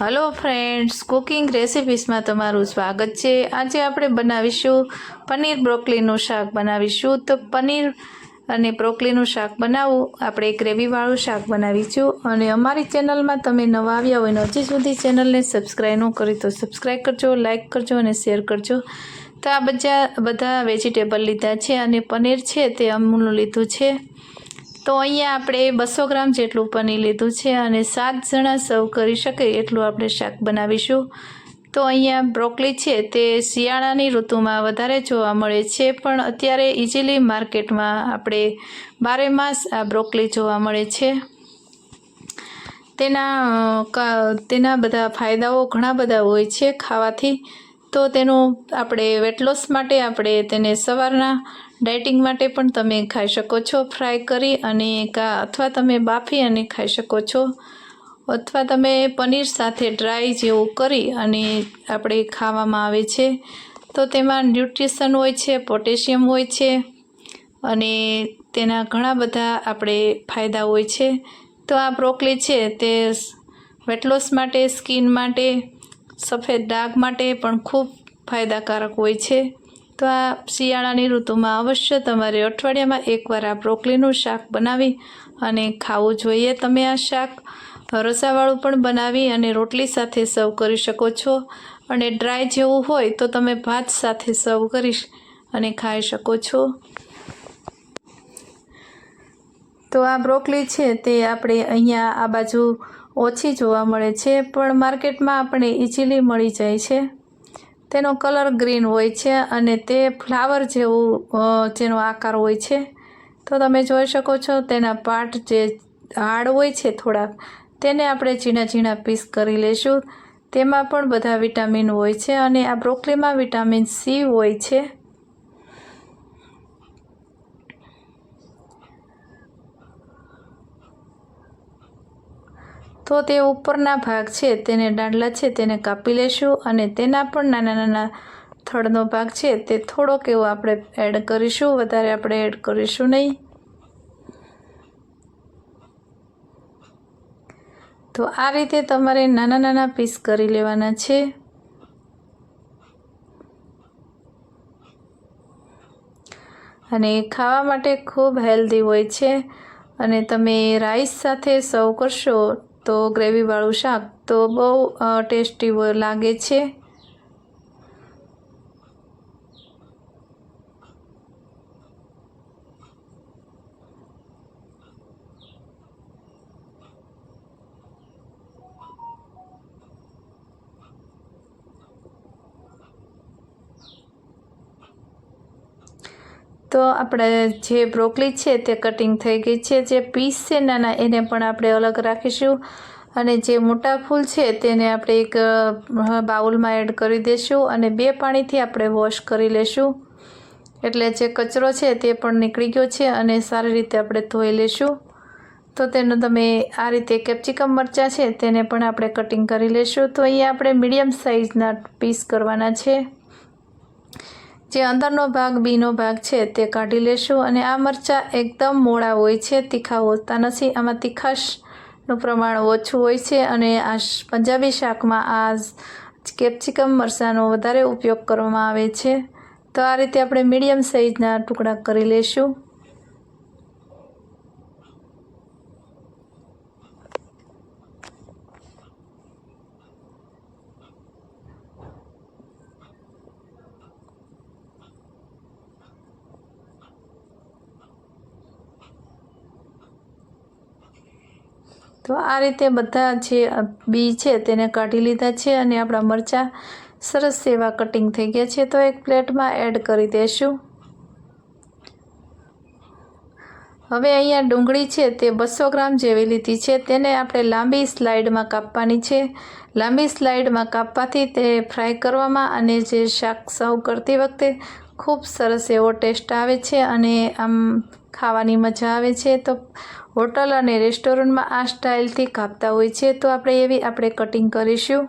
Hello friends cooking રેસિપીસમાં તમારું સ્વાગત છે. આજે આપણે બનાવીશું પનીર બ્રોકલીનું શાક બનાવીશું. તો પનીર અને બ્રોકલીનું શાક બનાવવું. આપણે ગ્રેવીવાળું શાક બનાવીશું. અને અમારી ચેનલમાં તમે નવા આવ્યા હોય હજી સુધી ચેનલને સબસ્ક્રાઈબ ન કરી તો સબસ્ક્રાઈબ કરજો લાઇક કરજો અને શેર કરજો. તો આ બધા બધા વેજીટેબલ લીધા છે અને પનીર છે તે અમૂલનું લીધું છે. તો અહીંયા આપણે બસો ગ્રામ જેટલું પનીર લીધું છે અને સાત જણા સર્વ કરી શકે એટલું આપણે શાક બનાવીશું. તો અહીંયા બ્રોકલી છે તે શિયાળાની ઋતુમાં વધારે જોવા મળે છે, પણ અત્યારે ઇઝીલી માર્કેટમાં આપણે બારે માસ આ બ્રોકલી જોવા મળે છે. તેના તેના બધા ફાયદાઓ ઘણા બધા હોય છે ખાવાથી. તો તેનું આપણે વેટ લોસ માટે આપણે તેને સવારના ડાયટિંગ માટે પણ તમે ખાઈ શકો છો ફ્રાય કરી અને કા અથવા તમે બાફી અને ખાઈ શકો છો. અથવા તમે પનીર સાથે ડ્રાય જેવું કરી અને આપણે ખાવામાં આવે છે. તો તેમાં ન્યુટ્રિશન હોય છે પોટેશિયમ હોય છે અને તેના ઘણા બધા આપણે ફાયદા હોય છે. તો આ બ્રોકલી છે તે વેટલોસ માટે સ્કિન માટે, સફેદ ડાઘ માટે પણ ખૂબ ફાયદાકારક હોય છે. તો આ શિયાળાની ઋતુમાં અવશ્ય તમારે અઠવાડિયામાં એકવાર આ બ્રોકલીનું શાક બનાવી અને ખાવું જોઈએ. તમે આ શાક રસાવાળું પણ બનાવી અને રોટલી સાથે સર્વ કરી શકો છો અને ડ્રાય જેવું હોય તો તમે ભાત સાથે સર્વ કરી અને ખાઈ શકો છો. તો આ બ્રોકલી છે તે આપણે અહીંયા આ બાજુ ઓછી જોવા મળે છે, પણ માર્કેટમાં આપણે ઇઝીલી મળી જાય છે. તેનો કલર ગ્રીન હોય છે અને તે ફ્લાવર જેવું જેનો આકાર હોય છે. તો તમે જોઈ શકો છો તેના પાર્ટ જે હાડ હોય છે થોડાક તેને આપણે ઝીણા ઝીણા પીસ કરી લઈશું તેમાં પણ બધા વિટામિન હોય છે અને આ બ્રોકલીમાં વિટામિન સી હોય છે. તો તે ઉપરના ભાગ છે, તેને દાંડલા છે, તેને કાપી લેશું અને તેના પણ નાના નાના થડનો ભાગ છે, તે થોડોક એવો આપણે એડ કરીશું, વધારે આપણે એડ કરીશું નહીં. તો આ રીતે તમારે નાના નાના પીસ કરી લેવાના છે. અને ખાવા માટે ખૂબ હેલ્ધી હોય છે. અને તમે રાઈસ સાથે સર્વ કરશો તો ગ્રેવીવાળું શાક તો બહુ ટેસ્ટી લાગે છે. તો આપણે જે બ્રોકલી છે તે કટિંગ થઈ ગઈ છે. જે પીસ છે નાના એને પણ આપણે અલગ રાખીશું. અને જે મોટા ફૂલ છે તેને આપણે એક બાઉલમાં એડ કરી દઈશું અને બે પાણીથી આપણે વોશ કરી લેશું. એટલે જે કચરો છે તે પણ નીકળી ગયો છે અને સારી રીતે આપણે ધોઈ લેશું. તો તેનો તમે આ રીતે કેપ્સિકમ મરચાં છે તેને પણ આપણે કટિંગ કરી લેશું. તો અહીંયા આપણે મીડિયમ સાઇઝના પીસ કરવાના છે. જે અંદરનો ભાગ બીનો ભાગ છે તે કાઢી લેશું અને આ મરચાં એકદમ મોળા હોય છે, તીખા હોતા નથી. આમાં તીખાશનું પ્રમાણ ઓછું હોય છે અને આ પંજાબી શાકમાં આ કેપ્સિકમ મરચાંનો વધારે ઉપયોગ કરવામાં આવે છે. તો આ રીતે આપણે મીડિયમ સાઇઝના ટુકડા કરી લેશું. તો આ રીતે બધા જે બી છે તેને કાઢી લીધા છે અને આપણા મરચાં સરસ એવા કટિંગ થઈ ગયા છે. તો એક પ્લેટમાં એડ કરી દઈશું હવે અહીંયા ડુંગળી છે તે બસો ગ્રામ જેવી લીધી છે. તેને આપણે લાંબી સ્લાઇડમાં કાપવાની છે. લાંબી સ્લાઇડમાં કાપવાથી તે ફ્રાય કરવામાં અને જે શાક સર્વ કરતી વખતે ખૂબ સરસ એવો ટેસ્ટ આવે છે અને આમ ખાવાની મજા આવે છે, તો હોટલ અને રેસ્ટોરન્ટમાં આ સ્ટાઇલથી કાપતા હોય છે, તો આપણે એવી આપણે કટિંગ કરીશું.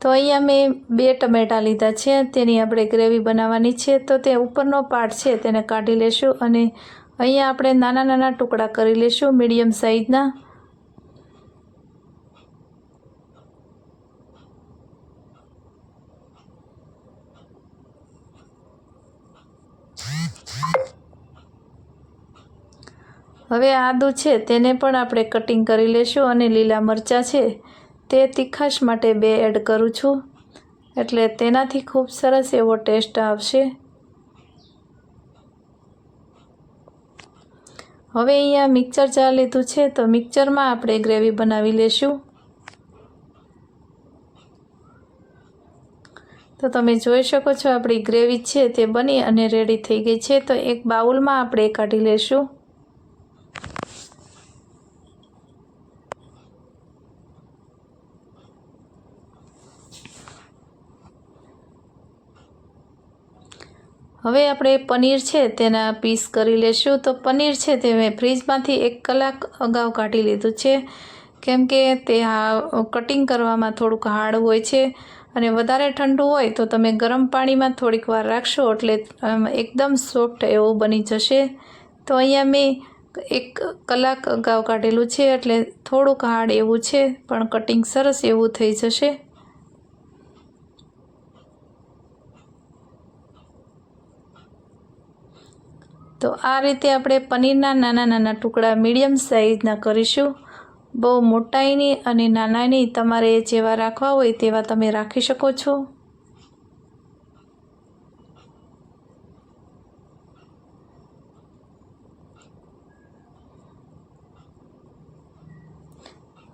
તો અહીંયા મેં બે ટમેટાં લીધા છે, તેની આપણે ગ્રેવી બનાવવાની છે, તો તે ઉપરનો પાર્ટ છે, તેને કાઢી લેશું અને અહીંયા આપણે નાના નાના ટુકડા કરી લઈશું મીડિયમ સાઈઝના હવે આદું છે, તેને પણ આપણે કટિંગ કરી લેશું અને લીલા મરચાં છે, તે તીખાશ માટે બે એડ કરું છું. એટલે તેનાથી ખૂબ સરસ એવો ટેસ્ટ આવશે. હવે અહીંયા મિક્સર ચા લીધું છે, તો મિક્સરમાં આપણે ગ્રેવી બનાવી લેશું. તો તમે જોઈ શકો છો, આપણી ગ્રેવી છે તે બની અને રેડી થઈ ગઈ છે, તો એક બાઉલમાં આપણે કાઢી લેશું. હવે આપણે પનીર છે તેના પીસ કરી લેશું. તો પનીર છે તે મેં ફ્રીજમાંથી એક કલાક અગાઉ કાઢી લીધું છે. કેમ કે તે આ કટિંગ કરવામાં થોડુંક હાર્ડ હોય છે અને વધારે ઠંડુ હોય તો તમે ગરમ પાણીમાં થોડીક વાર રાખશો એટલે એકદમ સોફ્ટ એવું બની જશે. તો અહીંયા મેં એક કલાક અગાઉ કાઢેલું છે એટલે થોડુંક હાર્ડ એવું છે, પણ કટિંગ સરસ એવું થઈ જશે. તો આ રીતે આપણે પનીરના નાના નાના ટુકડા મીડિયમ સાઇઝના કરીશું. બહુ મોટાઈની અને નાનાની તમારે જેવા રાખવા હોય તેવા તમે રાખી શકો છો.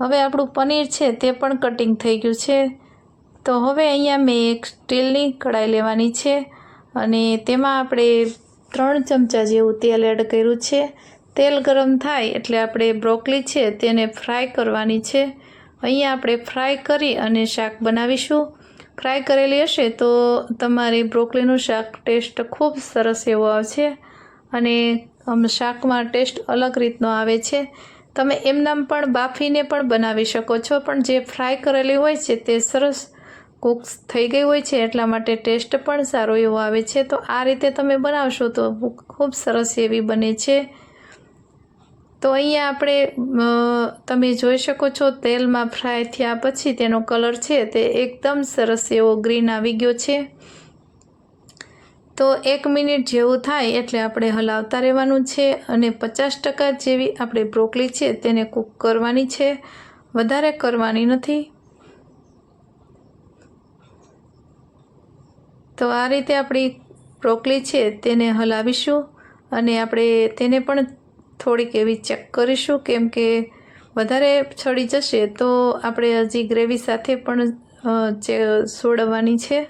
હવે આપણું પનીર છે તે પણ કટિંગ થઈ ગયું છે. તો હવે અહીંયા મેં એક સ્ટીલની કઢાઈ લેવાની છે અને તેમાં આપણે ત્રણ ચમચા જેવું તેલ એડ કર્યું છે. તેલ ગરમ થાય એટલે આપણે બ્રોકલી છે તેને ફ્રાય કરવાની છે. અહીંયા આપણે ફ્રાય કરી અને શાક બનાવીશું. ફ્રાય કરેલી હશે તો તમારી બ્રોકલીનું શાક ટેસ્ટ ખૂબ સરસ એવો આવશે અને શાકમાં ટેસ્ટ અલગ રીતનો આવે છે. તમે એમનામ પણ બાફીને પણ બનાવી શકો છો, પણ જે ફ્રાય કરેલી હોય છે તે સરસ કૂક થઈ ગઈ હોય છે એટલા માટે ટેસ્ટ પણ સારો એવો આવે છે. તો આ રીતે તમે બનાવશો તો ખૂબ સરસ એવી બને છે. તો અહીંયા આપણે તમે જોઈ શકો છો તેલમાં ફ્રાય થયા પછી તેનો કલર છે તે એકદમ સરસ એવો ગ્રીન આવી ગયો છે. તો એક મિનિટ જેવું થાય એટલે આપણે હલાવતા રહેવાનું છે અને પચાસ ટકા જેવી આપણે બ્રોકલી છે તેને કૂક કરવાની છે. વધારે કરવાની નથી. તો આ રીતે આપણી બ્રોકલી છે તેને હલાવીશું અને આપણે તેને પણ થોડીક એવી ચેક કરીશું કેમ કે વધારે છડી જશે તો આપણે હજી ગ્રેવી સાથે પણ સોડવાની છે.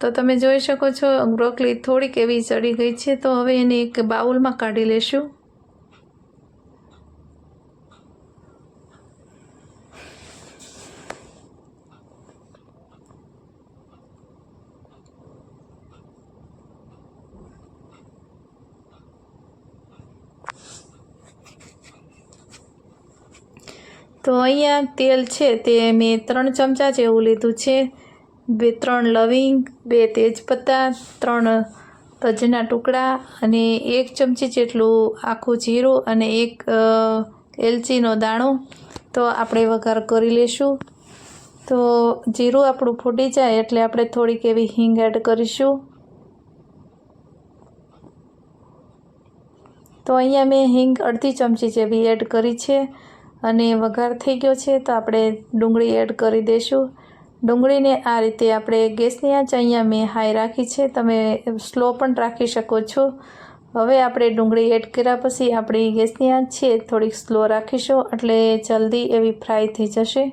તો તમે જોઈ શકો છો બ્રોકલી થોડીક એવી ચડી ગઈ છે તો હવે એને એક બાઉલમાં કાઢી લેશું. તો અહીંયા તેલ છે તે મેં ત્રણ ચમચા જેવું લીધું છે. બે, ત્રણ લવિંગ, બે તેજપત્તા, ત્રણ તજના ટુકડા અને એક ચમચી જેટલું આખું જીરું અને એક એલચીનો દાણો. તો આપણે વઘાર કરી લઈશું તો જીરું આપણું ફૂટી જાય એટલે આપણે થોડીક એવી હિંગ એડ કરીશું. તો અહીંયા મેં હિંગ અડધી ચમચી જેવી એડ કરી છે. અને વઘાર થઈ ગયો છે તો આપણે ડુંગળી એડ કરી દઈશું ડુંગળીને આ રીતે આપણે ગેસની આંચ અહીંયા મેં હાઈ રાખી છે. તમે સ્લો પણ રાખી શકો છો. હવે આપણે ડુંગળી એડ કર્યા પછી આપણી ગેસની આંચ છે થોડીક સ્લો રાખીશું એટલે જલ્દી એવી ફ્રાય થઈ જશે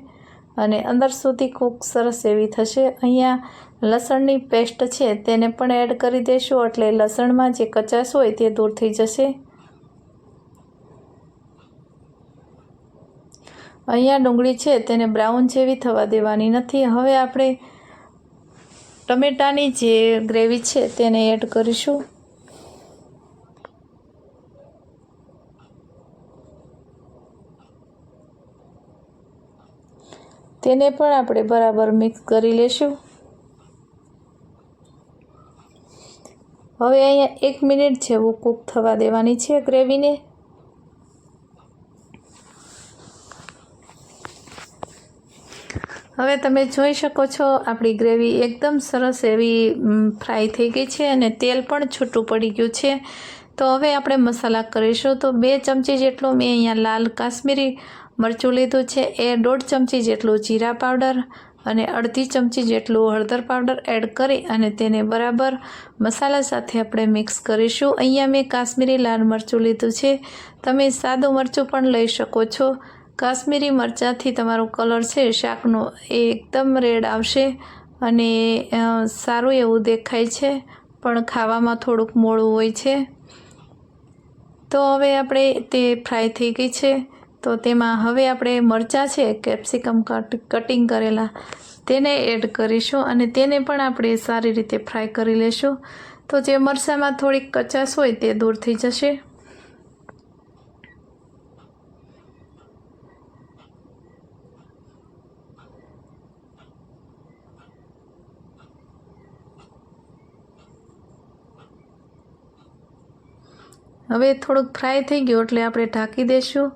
અને અંદર સુધી કૂક સરસ એવી થશે. અહીંયા લસણની પેસ્ટ છે તેને પણ એડ કરી દઈશું એટલે લસણમાં જે કચાશ હોય તે દૂર થઈ જશે. અહીંયા ડુંગળી છે, તેને બ્રાઉન જેવી થવા દેવાની નથી. હવે આપણે ટમેટાની જે ગ્રેવી છે, તેને એડ કરીશું. તેને પણ આપણે બરાબર મિક્સ કરી લેશું. હવે અહીંયા એક મિનિટ જેવું કૂક થવા દેવાની છે ગ્રેવીને. હવે તમે જોઈ શકો છો, આપણી ગ્રેવી એકદમ સરસ એવી ફ્રાય થઈ ગઈ છે અને તેલ પણ છૂટું પડી ગયું છે. તો હવે આપણે મસાલા કરીશું. તો બે ચમચી જેટલું મેં અહીંયા લાલ કાશ્મીરી મરચું લીધું છે, એ દોઢ ચમચી જેટલું જીરા પાવડર અને અડધી ચમચી જેટલું હળદર પાવડર એડ કરી અને તેને બરાબર મસાલા સાથે આપણે મિક્સ કરીશું. અહીંયા મેં કાશ્મીરી લાલ મરચું લીધું છે. તમે સાદું મરચું પણ લઈ શકો છો. કાશ્મીરી મરચાંથી તમારો કલર છે, શાકનો એ એકદમ રેડ આવશે અને સારું એવું દેખાય છે, પણ ખાવામાં થોડુંક મોડું હોય છે. તો હવે આપણે તે ફ્રાય થઈ ગઈ છે. તો તેમાં હવે આપણે મરચાં છે, કેપ્સિકમ કટ, કટિંગ કરેલા, તેને એડ કરીશું અને તેને પણ આપણે સારી રીતે ફ્રાય કરી લેશું. તો જે મરચાંમાં થોડીક કચાશ હોય તે દૂર થઈ જશે. હવે થોડુંક ફ્રાય થઈ ગયું એટલે આપણે ઢાંકી દઈશું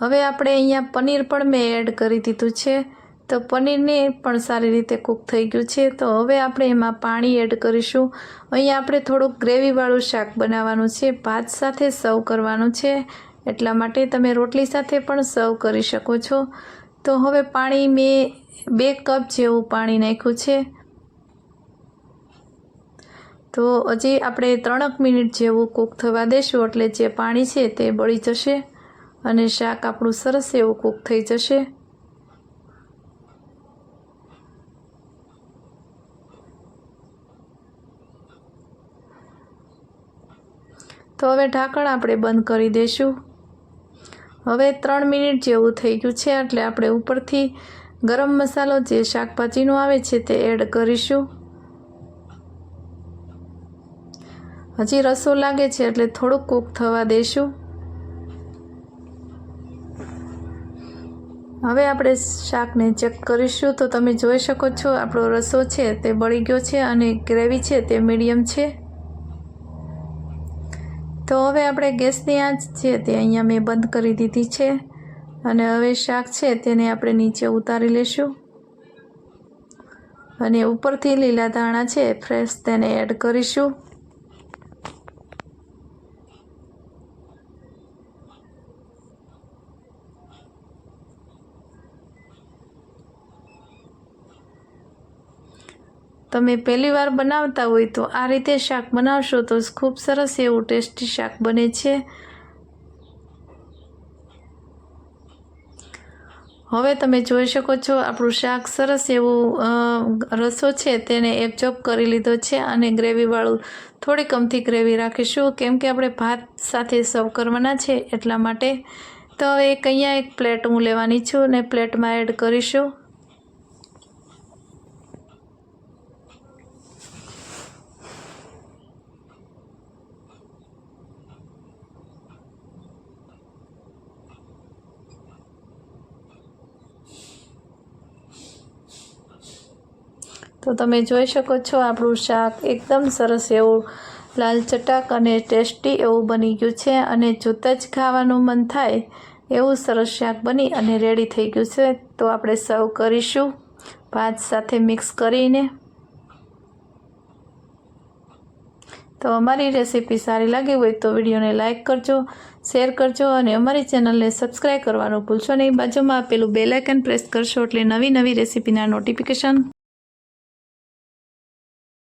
હવે આપણે અહીંયા પનીર પણ મેં એડ કરી દીધું છે. તો પનીરને પણ સારી રીતે કૂક થઈ ગયું છે. તો હવે આપણે એમાં પાણી એડ કરીશું. અહીંયા આપણે થોડુંક ગ્રેવીવાળું શાક બનાવવાનું છે. ભાત સાથે સર્વ કરવાનું છે. એટલા માટે તમે રોટલી સાથે પણ સર્વ કરી શકો છો. તો હવે પાણી મેં બે કપ જેવું પાણી નાખ્યું છે. તો હજી આપણે ત્રણક મિનિટ જેવું કૂક થવા દેશું, એટલે જે પાણી છે તે બળી જશે અને શાક આપણું સરસ એવું કૂક થઈ જશે. તો હવે ઢાંકણ આપણે બંધ કરી દઈશું હવે ત્રણ મિનિટ જેવું થઈ ગયું છે, એટલે આપણે ઉપરથી ગરમ મસાલો જે શાકભાજીનો આવે છે તે એડ કરીશું. હજી રસો લાગે છે એટલે થોડુંક કૂક થવા દઈશું હવે આપણે શાકને ચેક કરીશું. તો તમે જોઈ શકો છો, આપણો રસો છે, તે બળી ગયો છે અને ગ્રેવી છે, તે મીડિયમ છે. તો હવે આપણે ગેસની આંચ છે, તે અહીંયા મેં બંધ કરી દીધી છે. અને હવે શાક છે, તેને આપણે નીચે ઉતારી લઈશું અને ઉપરથી લીલા ધાણા છે, ફ્રેશ તેને એડ કરીશું. તમે પહેલી વાર બનાવતા હોય તો આ રીતે શાક બનાવશો તો ખૂબ સરસ એવું ટેસ્ટી શાક બને છે. હવે તમે જોઈ શકો છો આપણું શાક સરસ એવું રસો છે તેને એબ્ઝોર્બ કરી લીધો છે અને ગ્રેવીવાળું થોડી કમથી ગ્રેવી રાખીશું. કેમ કે આપણે ભાત સાથે સર્વ કરવાના છે એટલા માટે. તો હવે એક અહીંયા એક પ્લેટ હું લેવાની છું અને પ્લેટમાં એડ કરીશું. તો તમે જોઈ શકો છો આપણું શાક એકદમ સરસ એવું લાલ ચટાક અને ટેસ્ટી એવું બની ગયું છે અને જોતાં જ ખાવાનું મન થાય એવું સરસ શાક બની અને રેડી થઈ ગયું છે. તો આપણે સર્વ કરીશું. ભાત સાથે મિક્સ કરીને. તો અમારી રેસીપી સારી લાગી હોય તો વિડીયોને લાઇક કરજો શેર કરજો અને અમારી ચેનલને સબસ્ક્રાઈબ કરવાનું ભૂલશો નહીં. બાજુમાં આપેલું બેલાઇકન પ્રેસ કરશો એટલે નવી નવી રેસીપીના નોટિફિકેશન